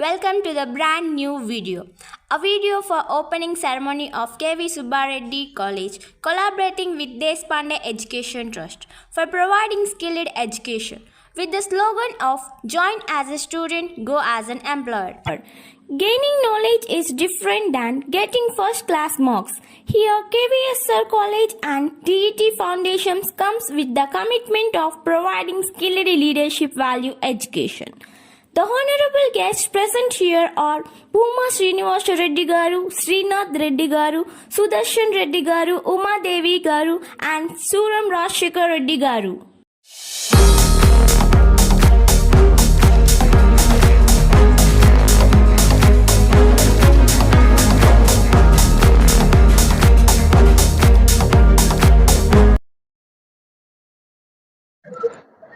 Welcome to the brand new video. A video for opening ceremony of KV Subbareddy College collaborating with Deshpande Education Trust for providing skilled education with the slogan of join as a student go as an employer. Gaining knowledge is different than getting first class marks. Here KVSR College and DET Foundations comes with the commitment of providing skilled leadership value education. The honorable guests present here are Puma Srinivas Reddy Garu, Srinath Reddy Garu, Sudarshan Reddy Garu, Uma Devi Garu, and Suram Rashekar Reddy Garu.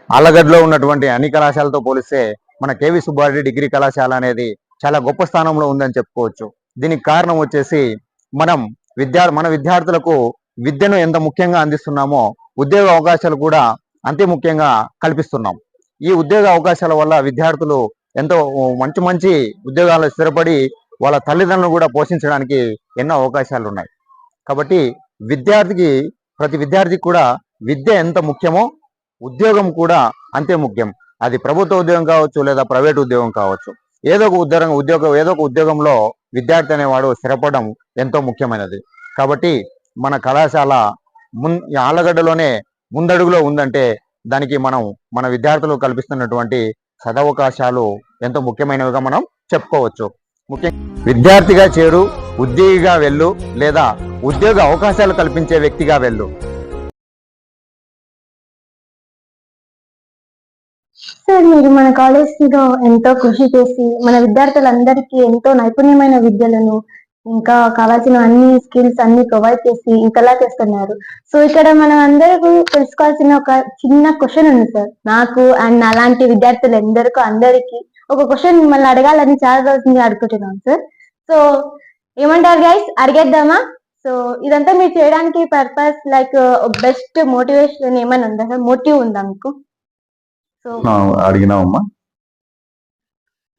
ఆళ్ళగడ్డలో ఉన్నటువంటి అన్ని కళాశాలతో పోలిస్తే మన KV Subbareddy degree కళాశాల అనేది చాలా గొప్ప స్థానంలో ఉందని చెప్పుకోవచ్చు. దీనికి కారణం వచ్చేసి మనం విద్యా మన విద్యార్థులకు విద్యను ఎంత ముఖ్యంగా అందిస్తున్నామో ఉద్యోగ అవకాశాలు కూడా అంతే ముఖ్యంగా కల్పిస్తున్నాం. ఈ ఉద్యోగ అవకాశాల వల్ల విద్యార్థులు ఎంతో మంచి మంచి ఉద్యోగాల్లో స్థిరపడి వాళ్ళ తల్లిదండ్రులను కూడా పోషించడానికి ఎన్నో అవకాశాలు ఉన్నాయి. కాబట్టి విద్యార్థికి ప్రతి విద్యార్థికి కూడా విద్య ఎంత ముఖ్యమో ఉద్యోగం కూడా అంతే ముఖ్యం. అది ప్రభుత్వ ఉద్యోగం కావచ్చు లేదా ప్రైవేట్ ఉద్యోగం కావచ్చు. ఏదో ఒక ఉద్యోగం ఉద్యోగం ఏదో ఒక ఉద్యోగంలో విద్యార్థి అనేవాడు స్థిరపడడం ఎంతో ముఖ్యమైనది. కాబట్టి మన కళాశాల మున్ ఆలగడ్డలోనే ముందడుగులో ఉందంటే దానికి మనం మన విద్యార్థులు కల్పిస్తున్నటువంటి సదవకాశాలు ఎంతో ముఖ్యమైనవిగా మనం చెప్పుకోవచ్చు. ముఖ్యంగా విద్యార్థిగా చేరు ఉద్యోగిగా వెళ్ళు లేదా ఉద్యోగ అవకాశాలు కల్పించే వ్యక్తిగా వెళ్ళు. సార్ మీరు మన కాలేజ్లో ఎంతో కృషి చేసి మన విద్యార్థులందరికీ ఎంతో నైపుణ్యమైన విద్యలను ఇంకా కావాల్సిన అన్ని స్కిల్స్ అన్ని ప్రొవైడ్ చేసి ఇంతలా చేస్తున్నారు. సో ఇక్కడ మనం అందరూ తెలుసుకోవాల్సిన ఒక చిన్న క్వశ్చన్ ఉంది సార్. నాకు అండ్ అలాంటి విద్యార్థులు ఎందరికో అందరికీ ఒక క్వశ్చన్ మిమ్మల్ని అడగాలని చాలా రోజులు అడుగుతున్నాం సార్. సో ఏమంటారు గైస్ అడిగేద్దామా? సో ఇదంతా మీరు చేయడానికి పర్పస్ లైక్ బెస్ట్ మోటివేషన్ ఏమైనా ఉందా సార్? మోటివ్ ఉందా మీకు? సో అడిగినావమ్మా.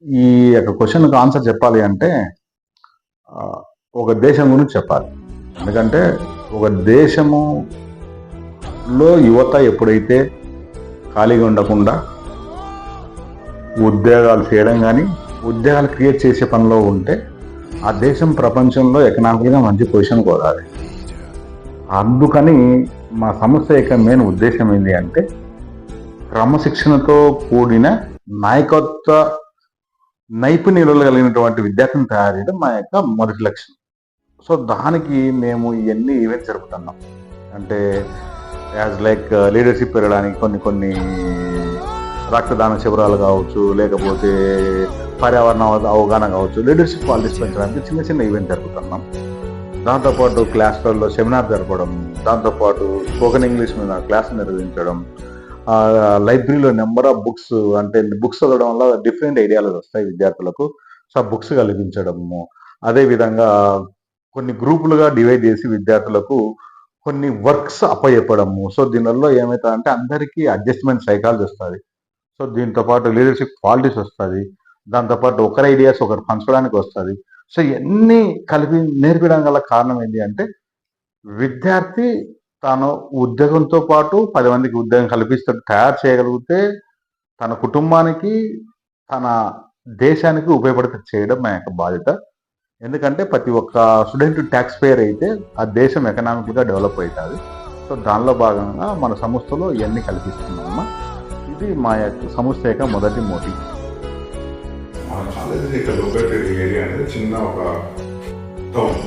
ఈ యొక్క క్వశ్చన్కి ఆన్సర్ చెప్పాలి అంటే ఒక దేశం గురించి చెప్పాలి. ఎందుకంటే ఒక దేశములో యువత ఎప్పుడైతే ఖాళీగా ఉండకుండా ఉద్యోగాలు చేయడం కానీ ఉద్యోగాలు క్రియేట్ చేసే పనిలో ఉంటే ఆ దేశం ప్రపంచంలో ఎకనామికల్గా మంచి పొజిషన్ కోరాలి. అందుకని మా సంస్థ యొక్క మెయిన్ ఉద్దేశం ఏంటి అంటే క్రమశిక్షణతో కూడిన నాయకత్వ నైపుణ్యాలు కలిగినటువంటి విద్యార్థిని తయారు చేయడం మా యొక్క మొదటి లక్ష్యం. సో దానికి మేము ఇవన్నీ ఈవెంట్స్ జరుపుతున్నాం. అంటే యాజ్ లైక్ uh, లీడర్షిప్ పెరగడానికి కొన్ని కొన్ని రక్తదాన శిబిరాలు కావచ్చు లేకపోతే పర్యావరణ అవగాహన కావచ్చు లీడర్షిప్ క్వాలిటీస్ పెంచడానికి చిన్న చిన్న ఈవెంట్ జరుపుతున్నాం. దాంతోపాటు క్లాస్లలో సెమినార్ జరపడం దాంతోపాటు స్పోకెన్ ఇంగ్లీష్ మీద క్లాస్ నిర్వహించడం లైబ్రరీలో నెంబర్ ఆఫ్ బుక్స్ అంటే బుక్స్ చదవడం వల్ల డిఫరెంట్ ఐడియాలు వస్తాయి విద్యార్థులకు. సో ఆ బుక్స్ కలిగించడము. అదేవిధంగా కొన్ని గ్రూపులుగా డివైడ్ చేసి విద్యార్థులకు కొన్ని వర్క్స్ అప్పచెప్పడము. సో దీనివల్ల ఏమవుతుందంటే అందరికీ అడ్జస్ట్మెంట్ సైకాలజీ వస్తుంది. సో దీంతో పాటు లీడర్షిప్ క్వాలిటీస్ వస్తుంది. దాంతోపాటు ఒకరి ఐడియాస్ ఒకరు పంచడానికి వస్తుంది. సో ఇవన్నీ కలిపి నేర్పడం గల కారణం ఏంటి అంటే విద్యార్థి తాను ఉద్యోగంతో పాటు పది మందికి ఉద్యోగం కల్పిస్తూ తయారు చేయగలిగితే తన కుటుంబానికి తన దేశానికి ఉపయోగపడితే చేయడం మా యొక్క బాధ్యత. ఎందుకంటే ప్రతి ఒక్క స్టూడెంట్ ట్యాక్స్ పేయర్ అయితే ఆ దేశం ఎకనామిక్గా డెవలప్ అవుతుంది. సో దానిలో భాగంగా మన సంస్థలో ఇవన్నీ కల్పిస్తున్నామమ్మా. ఇది మా యొక్క సంస్థ యొక్క మొదటి మోటివ్. మా ఇక్కడ ఏరియా అనేది చిన్న ఒక టౌన్.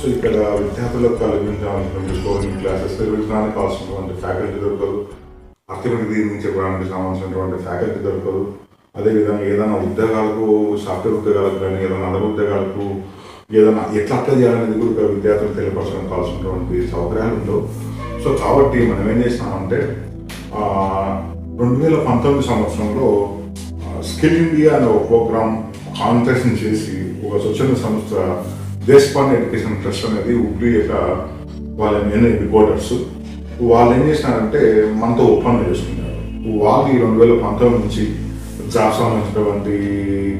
సో ఇక్కడ విద్యార్థులకు కలిగించాల్సినటువంటి కోచింగ్ క్లాసెస్ నిర్వహించడానికి కావాల్సినటువంటి ఫ్యాకల్టీ దొరకదు. అర్థమెటిక్ చెప్పడానికి సంబంధించినటువంటి ఫ్యాకల్టీ దొరకదు. అదేవిధంగా ఏదైనా ఉద్యోగాలకు సాఫ్ట్వేర్ ఉద్యోగాలకు కానీ ఏదైనా అదర్ ఉద్యోగాలకు ఏదైనా ఎట్లా అప్లై చేయాలనేది కూడా ఇక్కడ విద్యార్థులకు తెలియపరచడం కావాల్సినటువంటి సౌకర్యాలు ఉండవు. సో కాబట్టి మనం ఏం చేసినామంటే రెండు వేల పంతొమ్మిది సంవత్సరంలో స్కిల్ ఇండియా అనే ఒక ప్రోగ్రామ్ కాన్ఫరెన్స్ చేసి ఒక స్వచ్ఛంద సంస్థ దేశపాండ ఎడ్యుకేషన్ ట్రస్ట్ అనేది ఉగ్రి యొక్క వాళ్ళ మెయిన్ రిపోర్టర్స్ వాళ్ళు ఏం చేసినారంటే మనతో ఒప్పందం చేసుకున్నారు. వాళ్ళు ఈ రెండు వేల పంతొమ్మిది నుంచి జాబ్స్ సంబంధించినటువంటి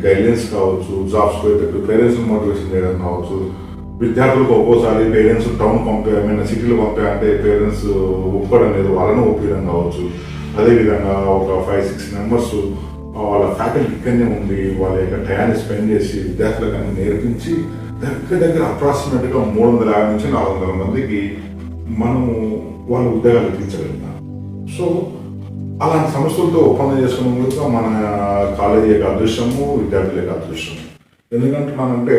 గైడ్లైన్స్ కావచ్చు జాబ్స్ పోయేటట్టు పేరెంట్స్ మోటివేషన్ చేయడం కావచ్చు విద్యార్థులకు ఒక్కోసారి పేరెంట్స్ టౌన్ పంపే ఐ సిటీలు పంపే అంటే పేరెంట్స్ ఒప్పుకోవడం లేదు వాళ్ళను ఒప్పించడం కావచ్చు. అదేవిధంగా ఒక ఫైవ్ సిక్స్ మెంబర్స్ వాళ్ళ ఫ్యాకల్టీ ఇక్కడనే ఉండి వాళ్ళ యొక్క టయాన్ని స్పెండ్ చేసి విద్యార్థులకు అన్ని నేర్పించి దగ్గర దగ్గర అప్రాక్సిమేట్గా మూడు వందల యాభై నుంచి నాలుగు వందల మందికి మనము వాళ్ళ ఉద్యోగాలు ఇప్పించగలుగుతాం. సో అలాంటి సంస్థలతో ఒప్పందం చేసుకున్న కూడా మన కాలేజీ యొక్క అదృష్టము విద్యార్థుల యొక్క అదృష్టం ఎందుకంటున్నానంటే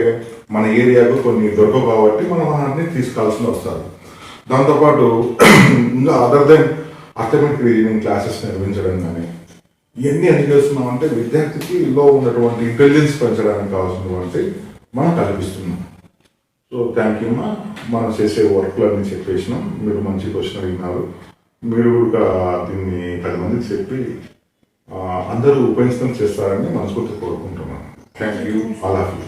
మన ఏరియాకు కొన్ని దొరకవు కాబట్టి మనం అన్ని తీసుకోవాల్సిన వస్తారు దాంతోపాటు ఇంకా other than arithmetic reasoning classes నిర్వహించడం కానీ ఇవన్నీ ఎందుకు చేస్తున్నామంటే విద్యార్థికి లో ఉన్నటువంటి ఇంటెలిజెన్స్ పెంచడానికి కావాల్సినటువంటి మనం కల్పిస్తున్నాం. సో థ్యాంక్ యూ మా మనం చేసే వర్క్లన్నీ చెప్పేసినాం. మీరు మంచి క్వశ్చన్ అడిగినారు. మీరు కూడా దీన్ని పది మందికి చెప్పి అందరూ ఉపయోగితం చేస్తారని మనస్ఫూర్తి కోరుకుంటున్నాను thank you all of you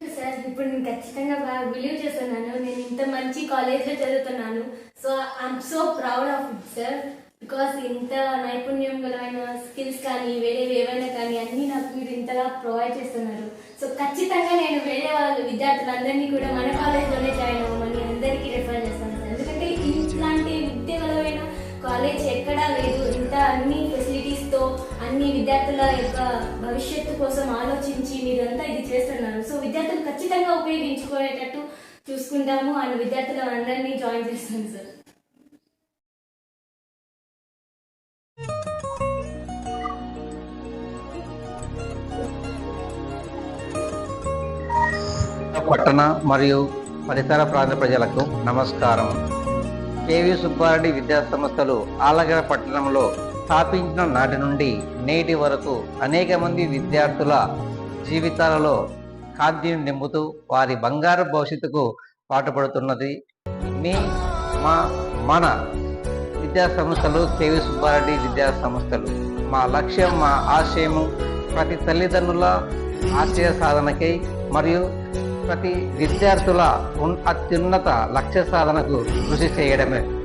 sir ఇప్పుడు నేను ఖచ్చితంగా బాగా బిలీవ్ చేస్తున్నాను. నేను ఇంత మంచి కాలేజ్లో చదువుతున్నాను. So I'm so proud of it sir because ఇంత నైపుణ్యం గలమైన స్కిల్స్ కానీ వేరే ఏవైనా కానీ అన్నీ నాకు మీరు ఇంతగా ప్రొవైడ్ చేస్తున్నారు. సో ఖచ్చితంగా నేను వేరే వాళ్ళ విద్యార్థులందరినీ కూడా మన కాలేజ్లోనే జాయిన్ అవ్వమని అందరికీ రిఫర్ చేస్తాను సార్. ఎందుకంటే ఇట్లాంటి విద్యగలమైన కాలేజ్ ఎక్కడా లేదు. ఇంత అన్ని ఫెసిలిటీస్తో అన్ని విద్యార్థుల యొక్క భవిష్యత్తు కోసం ఆలోచించి మీరంతా ఇది చేస్తున్నారు. సో విద్యార్థులు ఖచ్చితంగా ఉపయోగించుకునేటట్టు చూసుకుంటాము. అండ్ విద్యార్థులు అందరినీ జాయిన్ చేస్తాం సార్. పట్టణ మరియు పరిసర ప్రాంత ప్రజలకు నమస్కారం. కేవి సుబ్బారెడ్డి విద్యా సంస్థలు ఆలగడ పట్టణంలో స్థాపించిన నాటి నుండి నేటి వరకు అనేక మంది విద్యార్థుల జీవితాలలో కాంతిని నింపుతూ వారి బంగారు భవిష్యత్తుకు పాటుపడుతున్నది. మీ మా మన విద్యా సంస్థలు కేవి సుబ్బారెడ్డి విద్యా సంస్థలు. మా లక్ష్యం మా ఆశయము ప్రతి తల్లిదండ్రుల ఆశయ సాధనకై మరియు ప్రతి విద్యార్థుల ఉన్- అత్యున్నత లక్ష్య సాధనకు కృషి చేయడమే.